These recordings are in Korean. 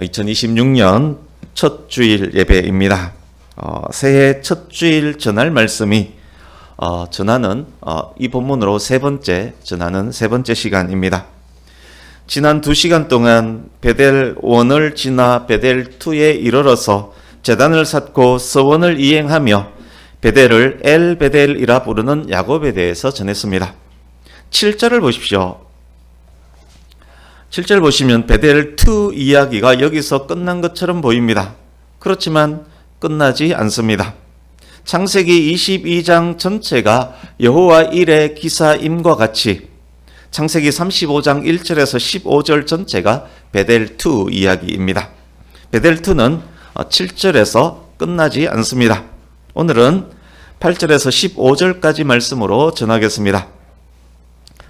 2026년 첫 주일 예배입니다. 어, 새해 첫 주일 전할 말씀이 어, 전하는 어, 이 본문으로 세 번째 전하는 세 번째 시간입니다. 지난 두 시간 동안 베델 1을 지나 베델 2에 이르러서 재단을 쌓고 서원을 이행하며 베델을 엘 베델이라 부르는 야곱에 대해서 전했습니다. 7절을 보십시오. 7절 보시면 베델 2 이야기가 여기서 끝난 것처럼 보입니다. 그렇지만 끝나지 않습니다. 창세기 22장 전체가 여호와 일의 기사임과 같이 창세기 35장 1절에서 15절 전체가 베델 2 이야기입니다. 베델 2는 7절에서 끝나지 않습니다. 오늘은 8절에서 15절까지 말씀으로 전하겠습니다.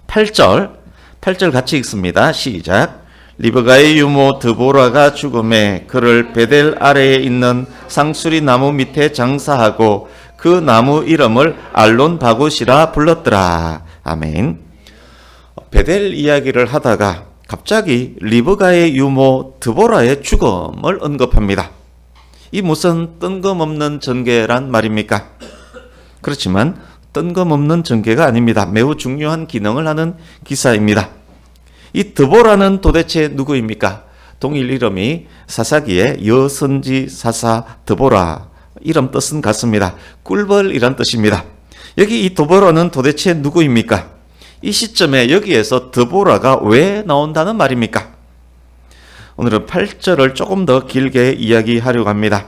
8절 8절 같이 읽습니다. 시작. 리브가의 유모 드보라가 죽음에 그를 베델 아래에 있는 상수리 나무 밑에 장사하고 그 나무 이름을 알론 바굿이라 불렀더라. 아멘. 베델 이야기를 하다가 갑자기 리브가의 유모 드보라의 죽음을 언급합니다. 이 무슨 뜬금없는 전개란 말입니까? 그렇지만 뜬금없는 전개가 아닙니다. 매우 중요한 기능을 하는 기사입니다. 이 드보라는 도대체 누구입니까? 동일 이름이 사사기의 여선지 사사 드보라 이름 뜻은 같습니다. 꿀벌이란 뜻입니다. 여기 이 드보라는 도대체 누구입니까? 이 시점에 여기에서 드보라가 왜 나온다는 말입니까? 오늘은 8절을 조금 더 길게 이야기하려고 합니다.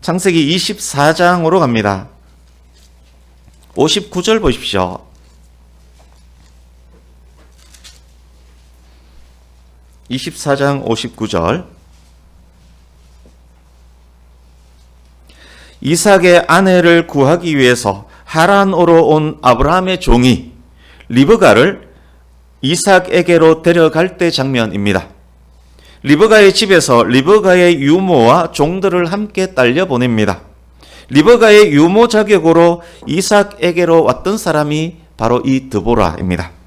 창세기 24장으로 갑니다. 59절 보십시오. (24장 59절) 이삭의 아내를 구하기 위해서 하란으로 온 아브라함의 종이 리브가를 이삭에게로 데려갈 때 장면입니다. 리브가의 집에서 리브가의 유모와 종들을 함께 딸려 보냅니다. 리버가의 유모 자격으로 이삭에게로 왔던 사람이 바로 이 드보라입니다.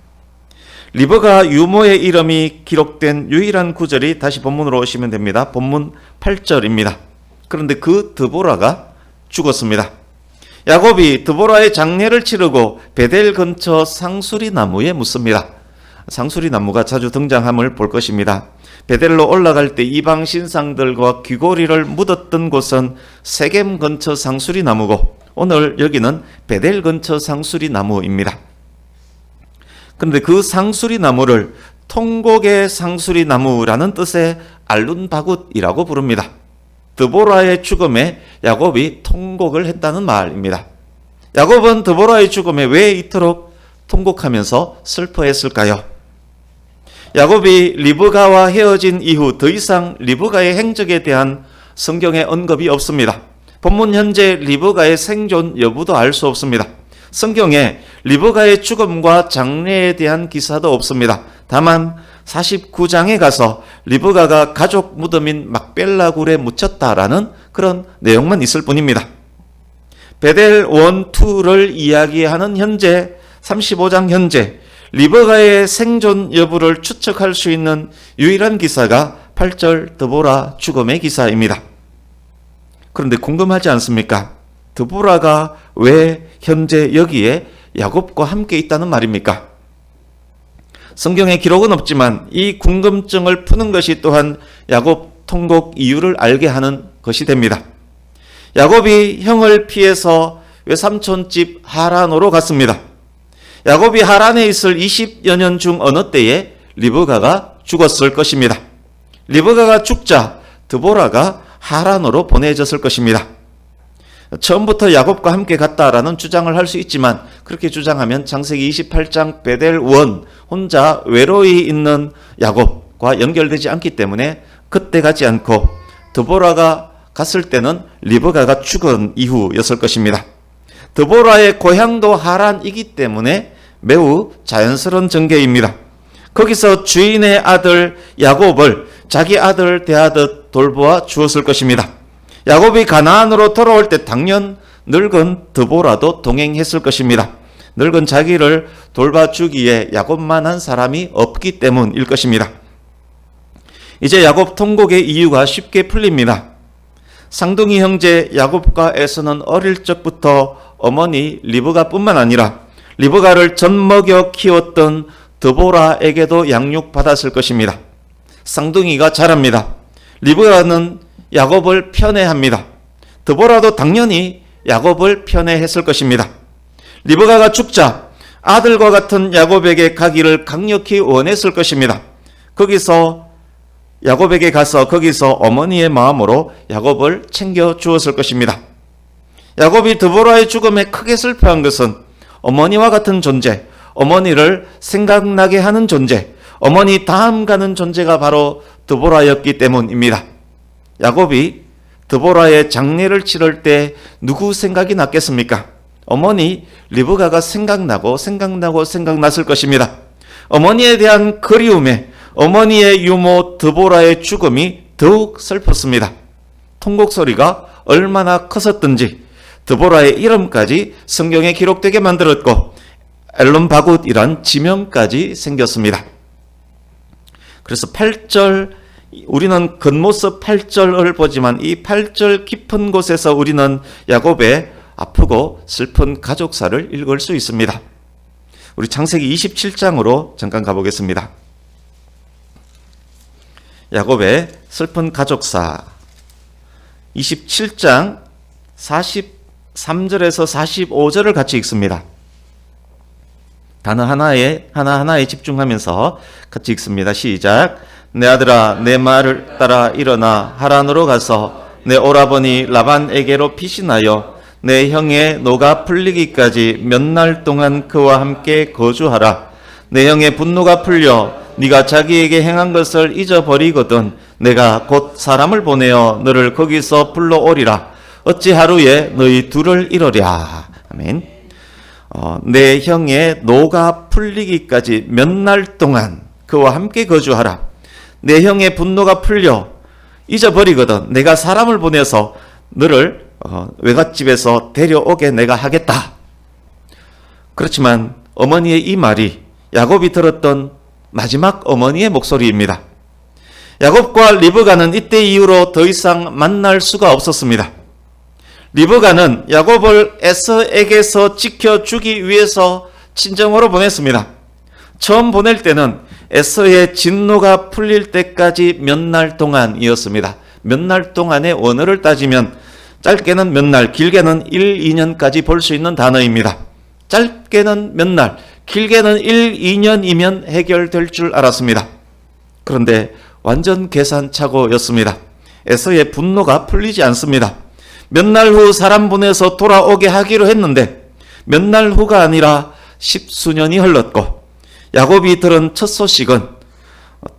리버가 유모의 이름이 기록된 유일한 구절이 다시 본문으로 오시면 됩니다. 본문 8절입니다. 그런데 그 드보라가 죽었습니다. 야곱이 드보라의 장례를 치르고 베델 근처 상수리 나무에 묻습니다. 상수리 나무가 자주 등장함을 볼 것입니다. 베델로 올라갈 때 이방 신상들과 귀고리를 묻었던 곳은 세겜 근처 상수리 나무고 오늘 여기는 베델 근처 상수리 나무입니다. 그런데 그 상수리 나무를 통곡의 상수리 나무라는 뜻의 알룬바굿이라고 부릅니다. 드보라의 죽음에 야곱이 통곡을 했다는 말입니다. 야곱은 드보라의 죽음에 왜 이토록 통곡하면서 슬퍼했을까요? 야곱이 리브가와 헤어진 이후 더 이상 리브가의 행적에 대한 성경의 언급이 없습니다. 본문 현재 리브가의 생존 여부도 알 수 없습니다. 성경에 리브가의 죽음과 장례에 대한 기사도 없습니다. 다만 49장에 가서 리브가가 가족 무덤인 막벨라굴에 묻혔다라는 그런 내용만 있을 뿐입니다. 베델 1, 2를 이야기하는 현재 35장 현재 리버가의 생존 여부를 추측할 수 있는 유일한 기사가 8절 드보라 죽음의 기사입니다. 그런데 궁금하지 않습니까? 드보라가 왜 현재 여기에 야곱과 함께 있다는 말입니까? 성경에 기록은 없지만 이 궁금증을 푸는 것이 또한 야곱 통곡 이유를 알게 하는 것이 됩니다. 야곱이 형을 피해서 외삼촌 집 하란으로 갔습니다. 야곱이 하란에 있을 20여 년 중 어느 때에 리브가가 죽었을 것입니다. 리브가가 죽자 드보라가 하란으로 보내졌을 것입니다. 처음부터 야곱과 함께 갔다라는 주장을 할 수 있지만 그렇게 주장하면 창세기 28장 베델 원 혼자 외로이 있는 야곱과 연결되지 않기 때문에 그때 가지 않고 드보라가 갔을 때는 리브가가 죽은 이후였을 것입니다. 드보라의 고향도 하란이기 때문에 매우 자연스러운 전개입니다. 거기서 주인의 아들 야곱을 자기 아들 대하듯 돌보아 주었을 것입니다. 야곱이 가나안으로 돌아올 때 당연 늙은 드보라도 동행했을 것입니다. 늙은 자기를 돌봐주기에 야곱만한 사람이 없기 때문일 것입니다. 이제 야곱 통곡의 이유가 쉽게 풀립니다. 쌍둥이 형제 야곱과 에서는 어릴 적부터 어머니 리브가뿐만 아니라 리브가를 젖먹여 키웠던 드보라에게도 양육 받았을 것입니다. 쌍둥이가 자랍니다. 리브가는 야곱을 편애합니다. 드보라도 당연히 야곱을 편애했을 것입니다. 리브가가 죽자 아들과 같은 야곱에게 가기를 강력히 원했을 것입니다. 거기서 야곱에게 가서 거기서 어머니의 마음으로 야곱을 챙겨 주었을 것입니다. 야곱이 드보라의 죽음에 크게 슬퍼한 것은 어머니와 같은 존재, 어머니를 생각나게 하는 존재, 어머니 다음 가는 존재가 바로 드보라였기 때문입니다. 야곱이 드보라의 장례를 치를 때 누구 생각이 났겠습니까? 어머니 리브가가 생각나고 생각나고 생각났을 것입니다. 어머니에 대한 그리움에 어머니의 유모 드보라의 죽음이 더욱 슬펐습니다. 통곡 소리가 얼마나 컸었든지 드보라의 이름까지 성경에 기록되게 만들었고 엘론 바굿이란 지명까지 생겼습니다. 그래서 8절 우리는 겉모습 8절을 보지만 이 8절 깊은 곳에서 우리는 야곱의 아프고 슬픈 가족사를 읽을 수 있습니다. 우리 창세기 27장으로 잠깐 가보겠습니다. 야곱의 슬픈 가족사 27장 43절에서 45절을 같이 읽습니다. 단어 하나에 하나하나에 집중하면서 같이 읽습니다. 시작. 내 아들아 내 말을 따라 일어나 하란으로 가서 내 오라버니 라반에게로 피신하여 내 형의 노가 풀리기까지 몇 날 동안 그와 함께 거주하라. 내 형의 분노가 풀려 네가 자기에게 행한 것을 잊어버리거든 내가 곧 사람을 보내어 너를 거기서 불러오리라. 어찌 하루에 너희 둘을 이러랴. 아멘. 어, 내 형의 노가 풀리기까지 몇 날 동안 그와 함께 거주하라. 내 형의 분노가 풀려 잊어버리거든 내가 사람을 보내서 너를 어, 외갓집에서 데려오게 내가 하겠다. 그렇지만 어머니의 이 말이 야곱이 들었던 마지막 어머니의 목소리입니다. 야곱과 리브가는 이때 이후로 더 이상 만날 수가 없었습니다. 리브가는 야곱을 에서에게서 지켜주기 위해서 친정으로 보냈습니다. 처음 보낼 때는 에서의 진노가 풀릴 때까지 몇 날 동안이었습니다. 몇 날 동안의 원어를 따지면 짧게는 몇 날, 길게는 1, 2년까지 볼 수 있는 단어입니다. 짧게는 몇 날, 길게는 1, 2년이면 해결될 줄 알았습니다. 그런데 완전 계산착오였습니다. 에서의 분노가 풀리지 않습니다. 몇 날 후 사람 보내서 돌아오게 하기로 했는데 몇 날 후가 아니라 십수년이 흘렀고 야곱이 들은 첫 소식은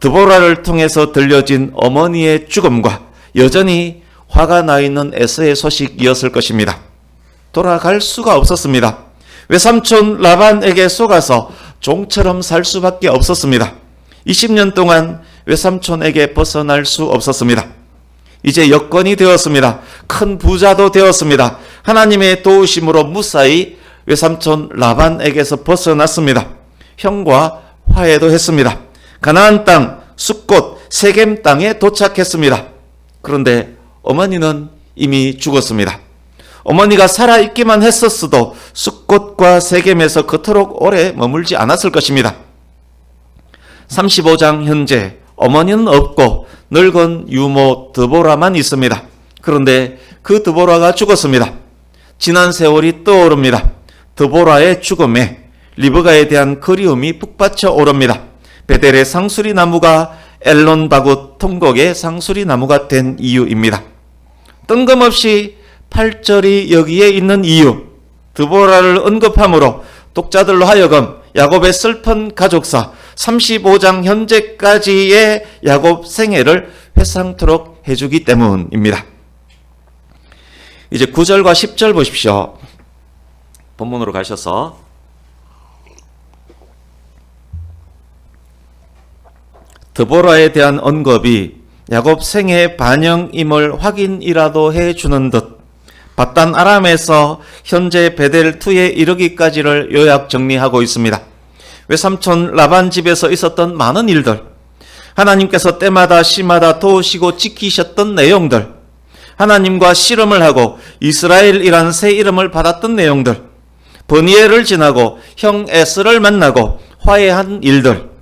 드보라를 통해서 들려진 어머니의 죽음과 여전히 화가 나 있는 에서의 소식이었을 것입니다. 돌아갈 수가 없었습니다. 외삼촌 라반에게 속아서 종처럼 살 수밖에 없었습니다. 20년 동안 외삼촌에게 벗어날 수 없었습니다. 이제 여건이 되었습니다. 큰 부자도 되었습니다. 하나님의 도우심으로 무사히 외삼촌 라반에게서 벗어났습니다. 형과 화해도 했습니다. 가나안 땅, 숲꽃, 세겜 땅에 도착했습니다. 그런데 어머니는 이미 죽었습니다. 어머니가 살아있기만 했었어도 숲꽃과 세겜에서 그토록 오래 머물지 않았을 것입니다. 35장 현재 어머니는 없고 늙은 유모 드보라만 있습니다. 그런데 그 드보라가 죽었습니다. 지난 세월이 떠오릅니다. 드보라의 죽음에 리브가에 대한 그리움이 북받쳐 오릅니다. 베델의 상수리 나무가 엘론 바굿 통곡의 상수리 나무가 된 이유입니다. 뜬금없이 8절이 여기에 있는 이유, 드보라를 언급함으로 독자들로 하여금 야곱의 슬픈 가족사 35장 현재까지의 야곱 생애를 회상토록 해주기 때문입니다. 이제 9절과 10절 보십시오. 본문으로 가셔서 드보라에 대한 언급이 야곱 생애 반영임을 확인이라도 해 주는 듯 바단 아람에서 현재 베델 투에 이르기까지를 요약 정리하고 있습니다. 외삼촌 라반 집에서 있었던 많은 일들, 하나님께서 때마다 시마다 도우시고 지키셨던 내용들, 하나님과 씨름을 하고 이스라엘이란 새 이름을 받았던 내용들, 버니에를 지나고 형 에스를 만나고 화해한 일들,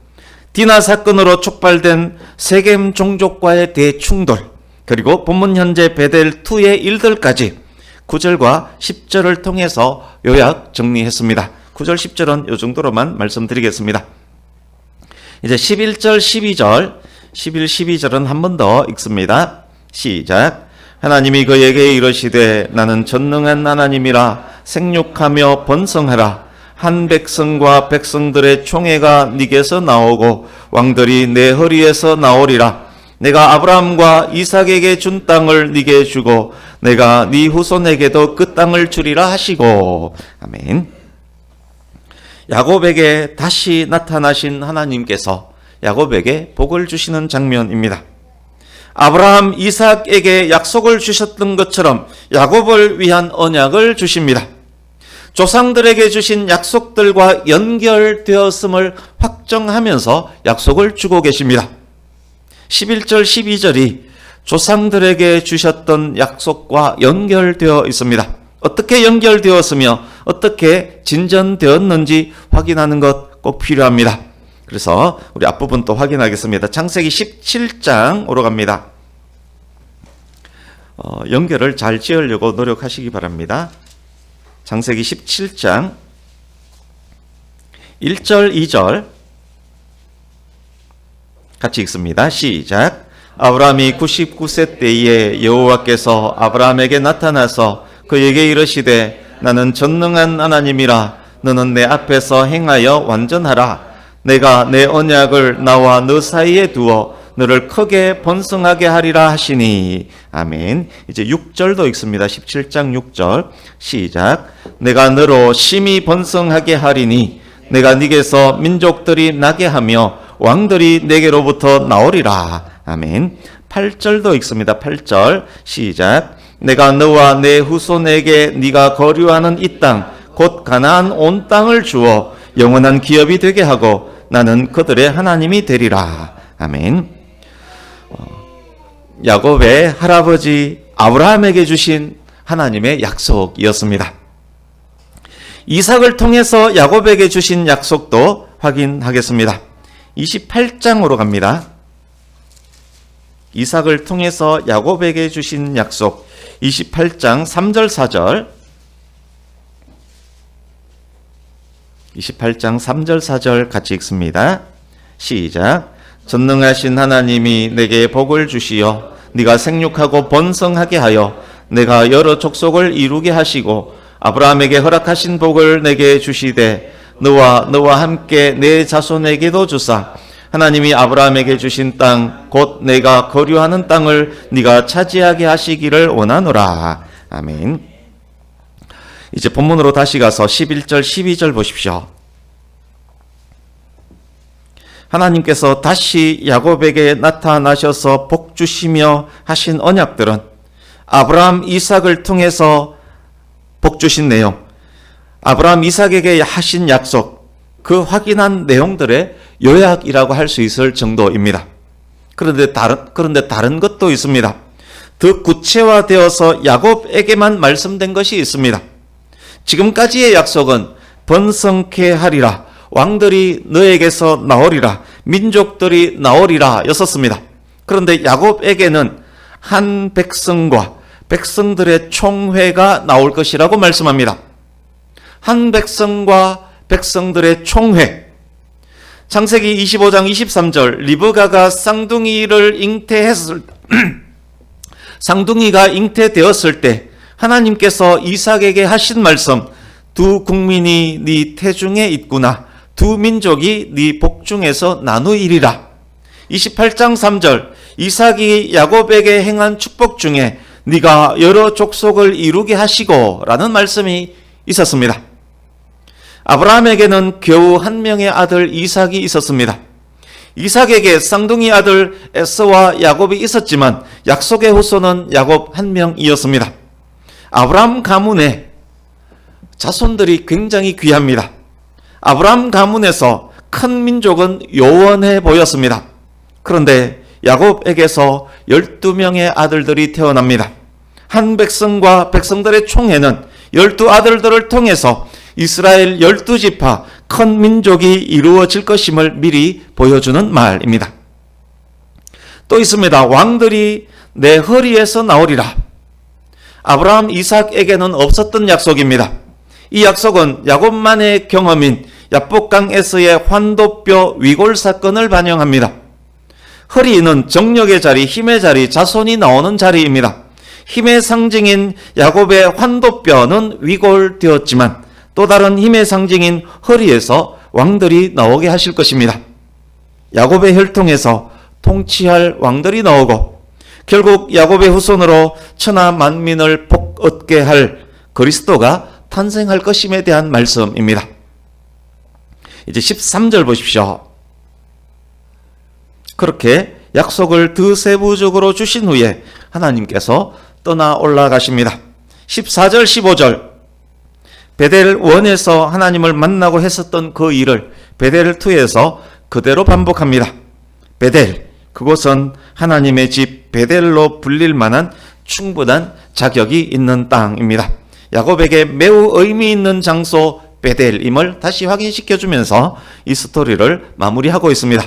디나 사건으로 촉발된 세겜 종족과의 대충돌, 그리고 본문 현재 베델 2의 일들까지 9절과 10절을 통해서 요약 정리했습니다. 9절 10절은 이 정도로만 말씀드리겠습니다. 이제 11절 12절 11 12절은 한 번 더 읽습니다. 시작. 하나님이 그에게 이르시되 나는 전능한 하나님이라 생육하며 번성하라 한 백성과 백성들의 총회가 네게서 나오고 왕들이 내 허리에서 나오리라 내가 아브라함과 이삭에게 준 땅을 네게 주고 내가 네 후손에게도 그 땅을 주리라 하시고 아멘. 야곱에게 다시 나타나신 하나님께서 야곱에게 복을 주시는 장면입니다. 아브라함, 이삭에게 약속을 주셨던 것처럼 야곱을 위한 언약을 주십니다. 조상들에게 주신 약속들과 연결되었음을 확정하면서 약속을 주고 계십니다. 11절, 12절이 조상들에게 주셨던 약속과 연결되어 있습니다. 어떻게 연결되었으며 어떻게 진전되었는지 확인하는 것 꼭 필요합니다. 그래서 우리 앞부분 또 확인하겠습니다. 창세기 17장으로 갑니다. 어, 연결을 잘 지으려고 노력하시기 바랍니다. 창세기 17장 1절, 2절 같이 읽습니다. 시작. 아브라함이 99세 때에 여호와께서 아브라함에게 나타나서 그에게 이르시되 나는 전능한 하나님이라 너는 내 앞에서 행하여 완전하라 내가 내 언약을 나와 너 사이에 두어 너를 크게 번성하게 하리라 하시니 아멘. 이제 6절도 읽습니다. 17장 6절 시작. 내가 너로 심히 번성하게 하리니 내가 네게서 민족들이 나게 하며 왕들이 내게로부터 나오리라. 아멘. 8절도 읽습니다. 8절 시작. 내가 너와 내 후손에게 네가 거류하는 이 땅 곧 가나안 온 땅을 주어 영원한 기업이 되게 하고 나는 그들의 하나님이 되리라. 아멘. 어, 야곱의 할아버지 아브라함에게 주신 하나님의 약속이었습니다. 이삭을 통해서 야곱에게 주신 약속도 확인하겠습니다. 28장으로 갑니다. 이삭을 통해서 야곱에게 주신 약속 28장 3절 4절 28장 3절 4절 같이 읽습니다. 시작. 전능하신 하나님이 내게 복을 주시어 네가 생육하고 번성하게 하여 내가 여러 족속을 이루게 하시고 아브라함에게 허락하신 복을 내게 주시되 너와 너와 함께 내 자손에게도 주사 하나님이 아브라함에게 주신 땅 곧 내가 거류하는 땅을 네가 차지하게 하시기를 원하노라. 아멘. 이제 본문으로 다시 가서 11절 12절 보십시오. 하나님께서 다시 야곱에게 나타나셔서 복 주시며 하신 언약들은 아브라함 이삭을 통해서 복 주신 내용, 아브라함 이삭에게 하신 약속, 그 확인한 내용들의 요약이라고 할 수 있을 정도입니다. 그런데 다른 그런데 다른 것도 있습니다. 더 구체화되어서 야곱에게만 말씀된 것이 있습니다. 지금까지의 약속은 번성케 하리라. 왕들이 너에게서 나오리라. 민족들이 나오리라. 였었습니다. 그런데 야곱에게는 한 백성과 백성들의 총회가 나올 것이라고 말씀합니다. 한 백성과 백성들의 총회. 창세기 25장 23절 리브가가 쌍둥이를 잉태했을 쌍둥이가 잉태되었을 때 하나님께서 이삭에게 하신 말씀 두 국민이 네 태중에 있구나 두 민족이 네 복중에서 나누이리라 28장 3절 이삭이 야곱에게 행한 축복 중에 네가 여러 족속을 이루게 하시고 라는 말씀이 있었습니다. 아브라함에게는 겨우 한 명의 아들 이삭이 있었습니다. 이삭에게 쌍둥이 아들 에서와 야곱이 있었지만 약속의 후손은 야곱 한 명이었습니다. 아브라함 가문의 자손들이 굉장히 귀합니다. 아브라함 가문에서 큰 민족은 요원해 보였습니다. 그런데 야곱에게서 12명의 아들들이 태어납니다. 한 백성과 백성들의 총회는 열두 아들들을 통해서 이스라엘 열두 지파 큰 민족이 이루어질 것임을 미리 보여주는 말입니다. 또 있습니다. 왕들이 내 허리에서 나오리라. 아브라함 이삭에게는 없었던 약속입니다. 이 약속은 야곱만의 경험인 야복강에서의 환도뼈 위골 사건을 반영합니다. 허리는 정력의 자리, 힘의 자리, 자손이 나오는 자리입니다. 힘의 상징인 야곱의 환도뼈는 위골되었지만 또 다른 힘의 상징인 허리에서 왕들이 나오게 하실 것입니다. 야곱의 혈통에서 통치할 왕들이 나오고 결국 야곱의 후손으로 천하 만민을 복 얻게 할 그리스도가 탄생할 것임에 대한 말씀입니다. 이제 13절 보십시오. 그렇게 약속을 더 세부적으로 주신 후에 하나님께서 떠나 올라가십니다. 14절, 15절. 베델 1에서 하나님을 만나고 했었던 그 일을 베델 2에서 그대로 반복합니다. 베델, 그곳은 하나님의 집 베델로 불릴 만한 충분한 자격이 있는 땅입니다. 야곱에게 매우 의미 있는 장소 베델임을 다시 확인시켜 주면서 이 스토리를 마무리하고 있습니다.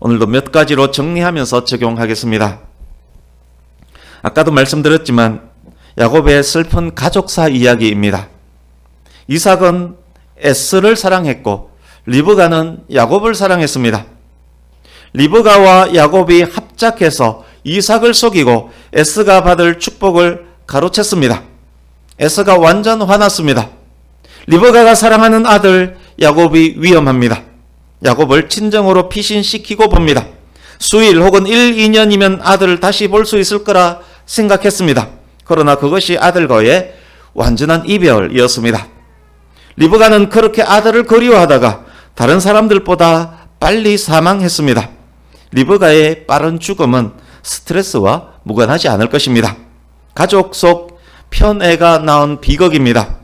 오늘도 몇 가지로 정리하면서 적용하겠습니다. 아까도 말씀드렸지만 야곱의 슬픈 가족사 이야기입니다. 이삭은 에스를 사랑했고 리브가는 야곱을 사랑했습니다. 리브가와 야곱이 합작해서 이삭을 속이고 에스가 받을 축복을 가로챘습니다. 에스가 완전 화났습니다. 리브가가 사랑하는 아들 야곱이 위험합니다. 야곱을 친정으로 피신시키고 봅니다. 수일 혹은 1, 2년이면 아들을 다시 볼 수 있을 거라 생각했습니다. 그러나 그것이 아들과의 완전한 이별이었습니다. 리브가는 그렇게 아들을 그리워하다가 다른 사람들보다 빨리 사망했습니다. 리브가의 빠른 죽음은 스트레스와 무관하지 않을 것입니다. 가족 속 편애가 낳은 비극입니다.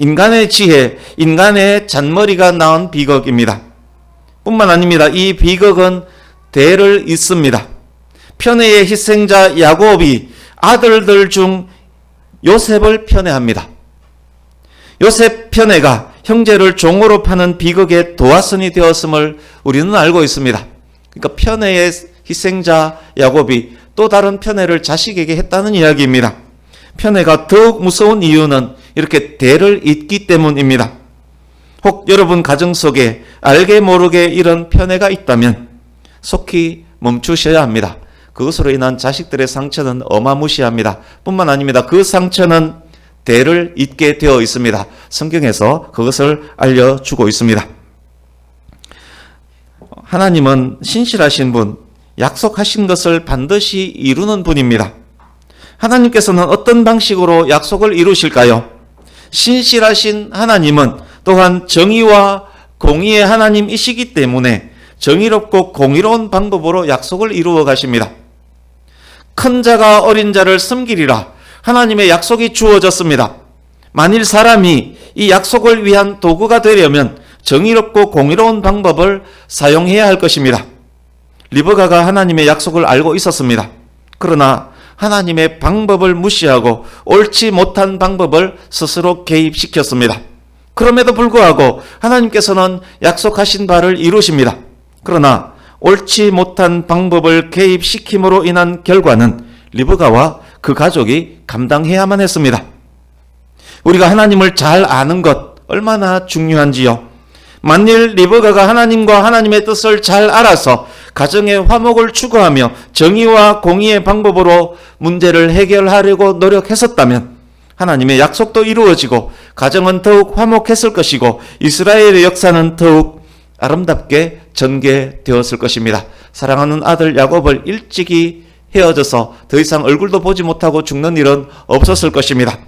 인간의 지혜, 인간의 잔머리가 낳은 비극입니다. 뿐만 아닙니다. 이 비극은 대를 잇습니다. 편애의 희생자 야곱이 아들들 중 요셉을 편애합니다. 요셉 편애가 형제를 종으로 파는 비극의 도화선이 되었음을 우리는 알고 있습니다. 그러니까 편애의 희생자 야곱이 또 다른 편애를 자식에게 했다는 이야기입니다. 편애가 더욱 무서운 이유는 이렇게 대를 잇기 때문입니다. 혹 여러분 가정 속에 알게 모르게 이런 편애가 있다면 속히 멈추셔야 합니다. 그것으로 인한 자식들의 상처는 어마무시합니다. 뿐만 아닙니다. 그 상처는 대를 잇게 되어 있습니다. 성경에서 그것을 알려주고 있습니다. 하나님은 신실하신 분, 약속하신 것을 반드시 이루는 분입니다. 하나님께서는 어떤 방식으로 약속을 이루실까요? 신실하신 하나님은 또한 정의와 공의의 하나님이시기 때문에 정의롭고 공의로운 방법으로 약속을 이루어 가십니다. 큰 자가 어린 자를 섬기리라 하나님의 약속이 주어졌습니다. 만일 사람이 이 약속을 위한 도구가 되려면 정의롭고 공의로운 방법을 사용해야 할 것입니다. 리버가가 하나님의 약속을 알고 있었습니다. 그러나 하나님의 방법을 무시하고 옳지 못한 방법을 스스로 개입시켰습니다. 그럼에도 불구하고 하나님께서는 약속하신 바를 이루십니다. 그러나 옳지 못한 방법을 개입시킴으로 인한 결과는 리브가와 그 가족이 감당해야만 했습니다. 우리가 하나님을 잘 아는 것 얼마나 중요한지요. 만일 리브가가 하나님과 하나님의 뜻을 잘 알아서 가정의 화목을 추구하며 정의와 공의의 방법으로 문제를 해결하려고 노력했었다면 하나님의 약속도 이루어지고 가정은 더욱 화목했을 것이고 이스라엘의 역사는 더욱 아름답게 전개되었을 것입니다. 사랑하는 아들 야곱을 일찍이 헤어져서 더 이상 얼굴도 보지 못하고 죽는 일은 없었을 것입니다.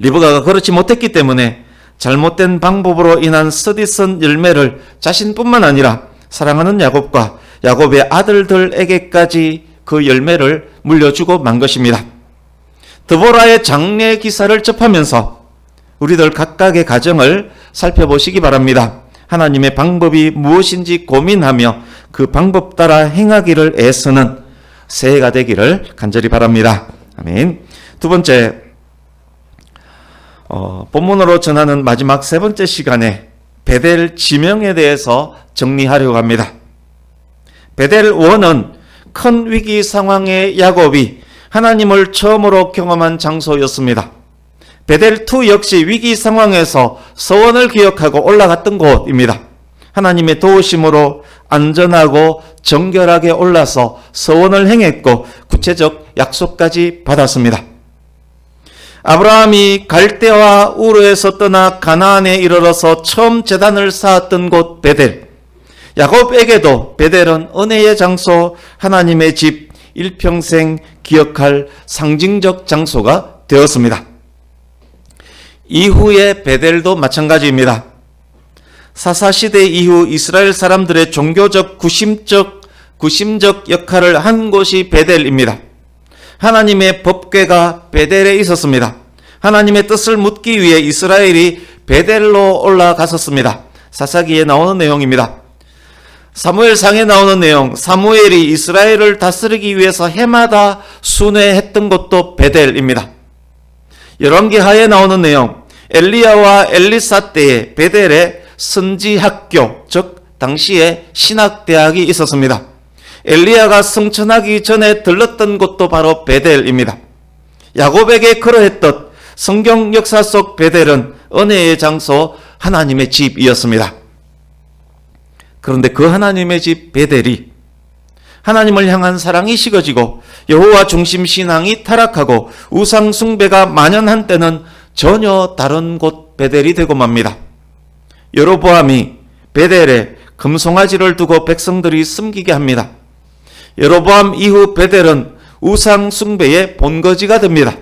리브가가 그렇지 못했기 때문에 잘못된 방법으로 인한 스디슨 열매를 자신뿐만 아니라 사랑하는 야곱과 야곱의 아들들에게까지 그 열매를 물려주고 만 것입니다. 드보라의 장례 기사를 접하면서 우리들 각각의 가정을 살펴보시기 바랍니다. 하나님의 방법이 무엇인지 고민하며 그 방법 따라 행하기를 애쓰는 새해가 되기를 간절히 바랍니다. 아멘. 두 번째, 어, 본문으로 전하는 마지막 세 번째 시간에 베델 지명에 대해서 정리하려고 합니다. 베델 원은 큰 위기 상황의 야곱이 하나님을 처음으로 경험한 장소였습니다. 베델 2 역시 위기 상황에서 서원을 기억하고 올라갔던 곳입니다. 하나님의 도우심으로 안전하고 정결하게 올라서 서원을 행했고 구체적 약속까지 받았습니다. 아브라함이 갈대와 우르에서 떠나 가나안에 이르러서 처음 재단을 쌓았던 곳 베델. 야곱에게도 베델은 은혜의 장소, 하나님의 집, 일평생 기억할 상징적 장소가 되었습니다. 이후의 베델도 마찬가지입니다. 사사시대 이후 이스라엘 사람들의 종교적 구심적, 구심적 역할을 한 곳이 베델입니다. 하나님의 법 궤가 베델에 있었습니다. 하나님의 뜻을 묻기 위해 이스라엘이 베델로 올라갔었습니다. 사사기에 나오는 내용입니다. 사무엘상에 나오는 내용, 사무엘이 이스라엘을 다스리기 위해서 해마다 순회했던 곳도 베델입니다. 열왕기하에 나오는 내용, 엘리야와 엘리사 때에 베델에 선지학교, 즉 당시에 신학대학이 있었습니다. 엘리야가 승천하기 전에 들렀던 곳도 바로 베델입니다. 야곱에게 그러했듯 성경 역사 속 베델은 은혜의 장소 하나님의 집이었습니다. 그런데 그 하나님의 집 베델이 하나님을 향한 사랑이 식어지고 여호와 중심 신앙이 타락하고 우상 숭배가 만연한 때는 전혀 다른 곳 베델이 되고 맙니다. 여로보암이 베델에 금송아지를 두고 백성들이 숨기게 합니다. 여로보암 이후 베델은 우상 숭배의 본거지가 됩니다.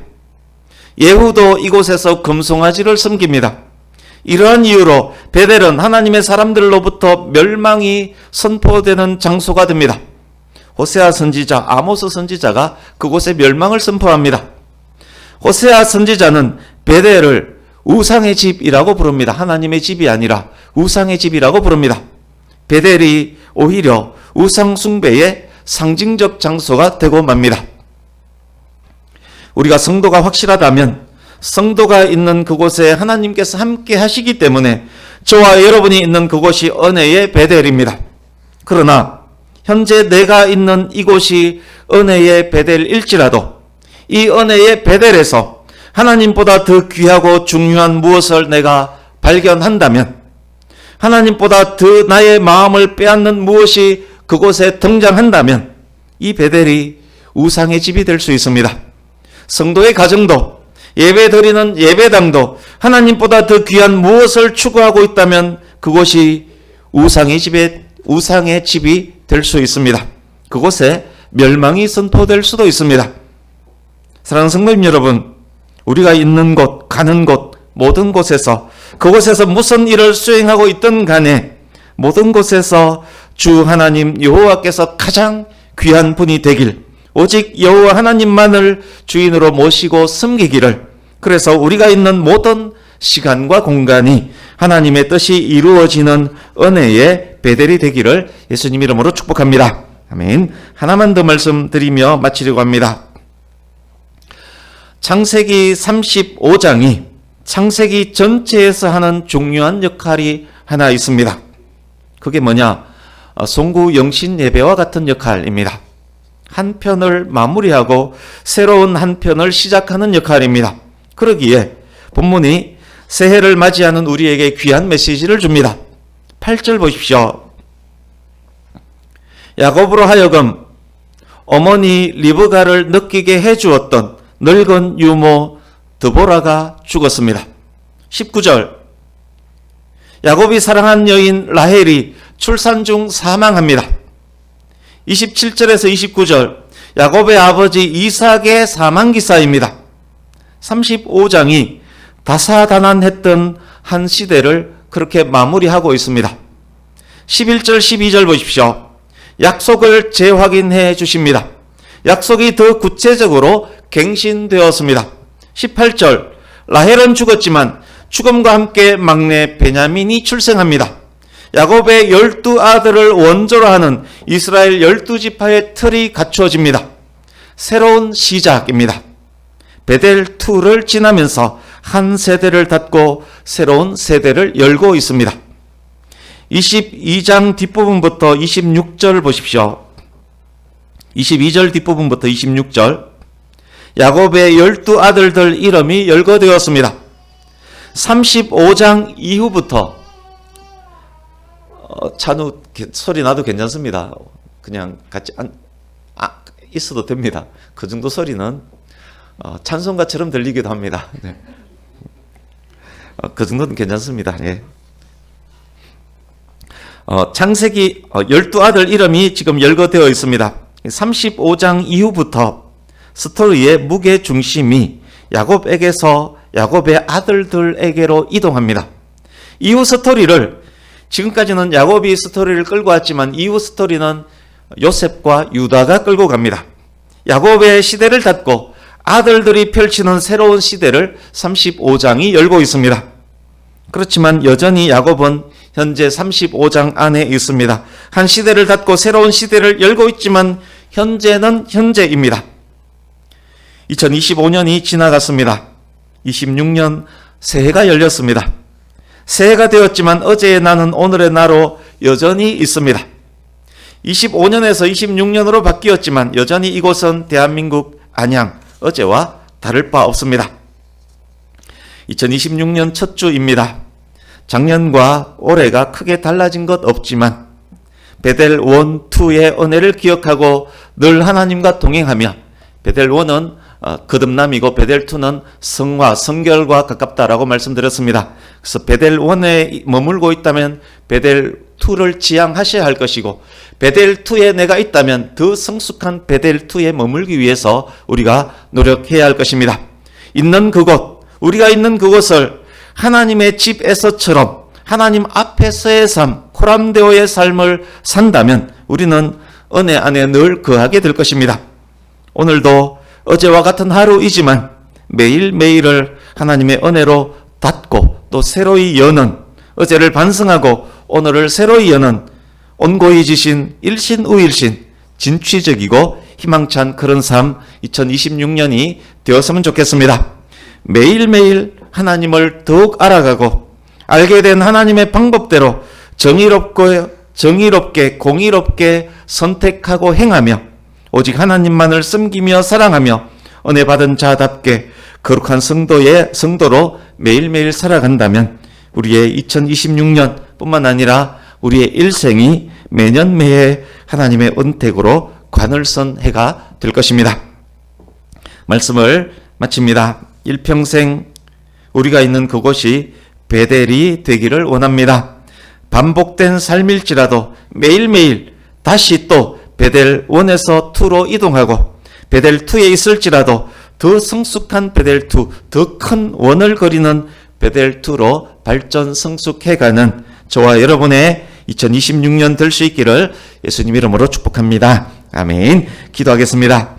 예후도 이곳에서 금송아지를 섬깁니다. 이러한 이유로 베델은 하나님의 사람들로부터 멸망이 선포되는 장소가 됩니다. 호세아 선지자, 아모스 선지자가 그곳에 멸망을 선포합니다. 호세아 선지자는 베델을 우상의 집이라고 부릅니다. 하나님의 집이 아니라 우상의 집이라고 부릅니다. 베델이 오히려 우상 숭배의 상징적 장소가 되고 맙니다. 우리가 성도가 확실하다면 성도가 있는 그곳에 하나님께서 함께 하시기 때문에 저와 여러분이 있는 그곳이 은혜의 베델입니다. 그러나 현재 내가 있는 이곳이 은혜의 베델일지라도 이 은혜의 베델에서 하나님보다 더 귀하고 중요한 무엇을 내가 발견한다면 하나님보다 더 나의 마음을 빼앗는 무엇이 그곳에 등장한다면 이 베델이 우상의 집이 될 수 있습니다. 성도의 가정도 예배 드리는 예배당도 하나님보다 더 귀한 무엇을 추구하고 있다면 그곳이 우상의 집에 우상의 집이 될 수 있습니다. 그곳에 멸망이 선포될 수도 있습니다. 사랑하는 성도님 여러분, 우리가 있는 곳, 가는 곳, 모든 곳에서 그곳에서 무슨 일을 수행하고 있든 간에 모든 곳에서 주 하나님 여호와께서 가장 귀한 분이 되길 오직 여호와 하나님만을 주인으로 모시고 섬기기를 그래서 우리가 있는 모든 시간과 공간이 하나님의 뜻이 이루어지는 은혜의 베델이 되기를 예수님 이름으로 축복합니다. 아멘. 하나만 더 말씀드리며 마치려고 합니다. 창세기 35장이 창세기 전체에서 하는 중요한 역할이 하나 있습니다. 그게 뭐냐? 어, 송구 영신 예배와 같은 역할입니다. 한 편을 마무리하고 새로운 한 편을 시작하는 역할입니다. 그러기에 본문이 새해를 맞이하는 우리에게 귀한 메시지를 줍니다. 8절 보십시오. 야곱으로 하여금 어머니 리브가를 느끼게 해 주었던 늙은 유모 드보라가 죽었습니다. 19절 야곱이 사랑한 여인 라헬이 출산 중 사망합니다. 27절에서 29절 야곱의 아버지 이삭의 사망 기사입니다. 35장이 다사다난했던 한 시대를 그렇게 마무리하고 있습니다. 11절 12절 보십시오. 약속을 재확인해 주십니다. 약속이 더 구체적으로 갱신되었습니다. 18절 라헬은 죽었지만 죽음과 함께 막내 베냐민이 출생합니다. 야곱의 열두 아들을 원조로 하는 이스라엘 열두 지파의 틀이 갖추어집니다. 새로운 시작입니다. 베델 2를 지나면서 한 세대를 닫고 새로운 세대를 열고 있습니다. 22장 뒷부분부터 26절 보십시오. 22절 뒷부분부터 26절. 야곱의 열두 아들들 이름이 열거되었습니다. 35장 이후부터 어, 찬우 게- 소리 나도 괜찮습니다. 그냥 같이 안, 아, 있어도 됩니다. 그 정도 소리는 어, 찬송가처럼 들리기도 합니다. 네. 어, 그 정도는 괜찮습니다. 예. 어, 창세기 어, 열두 아들 이름이 지금 열거되어 있습니다. 35장 이후부터 스토리의 무게 중심이 야곱에게서 야곱의 아들들에게로 이동합니다. 이후 스토리를 지금까지는 야곱이 스토리를 끌고 왔지만 이후 스토리는 요셉과 유다가 끌고 갑니다. 야곱의 시대를 닫고 아들들이 펼치는 새로운 시대를 35장이 열고 있습니다. 그렇지만 여전히 야곱은 현재 35장 안에 있습니다. 한 시대를 닫고 새로운 시대를 열고 있지만 현재는 현재입니다. 2025년이 지나갔습니다. 26년 새해가 열렸습니다. 새해가 되었지만 어제의 나는 오늘의 나로 여전히 있습니다. 25년에서 26년으로 바뀌었지만 여전히 이곳은 대한민국 안양 어제와 다를 바 없습니다. 2026년 첫 주입니다. 작년과 올해가 크게 달라진 것 없지만 베델 1, 2의 은혜를 기억하고 늘 하나님과 동행하며 베델 1은 어, 거듭남이고 베델 2는 성화, 성결과 가깝다라고 말씀드렸습니다. 그래서 베델 1에 머물고 있다면 베델 2를 지향하셔야 할 것이고 베델 2에 내가 있다면 더 성숙한 베델 2에 머물기 위해서 우리가 노력해야 할 것입니다. 있는 그곳, 우리가 있는 그곳을 하나님의 집에서처럼 하나님 앞에서의 삶, 코람데오의 삶을 산다면 우리는 은혜 안에 늘 거하게 될 것입니다. 오늘도 어제와 같은 하루이지만 매일매일을 하나님의 은혜로 닫고 또 새로이 여는 어제를 반성하고 오늘을 새로이 여는 온고이 지신 일신우일신 진취적이고 희망찬 그런 삶 2026년이 되었으면 좋겠습니다. 매일매일 하나님을 더욱 알아가고 알게 된 하나님의 방법대로 정의롭고 정의롭게 공의롭게 선택하고 행하며 오직 하나님만을 섬기며 사랑하며 은혜 받은 자답게 거룩한 성도의 성도로 매일매일 살아간다면 우리의 2026년 뿐만 아니라 우리의 일생이 매년 매해 하나님의 은택으로 관을 선 해가 될 것입니다. 말씀을 마칩니다. 일평생 우리가 있는 그곳이 베델이 되기를 원합니다. 반복된 삶일지라도 매일매일 다시 또 베델 1에서 2로 이동하고 베델 2에 있을지라도 더 성숙한 베델 2, 더 큰 원을 그리는 베델 2로 발전 성숙해가는 저와 여러분의 2026년 될 수 있기를 예수님 이름으로 축복합니다. 아멘. 기도하겠습니다.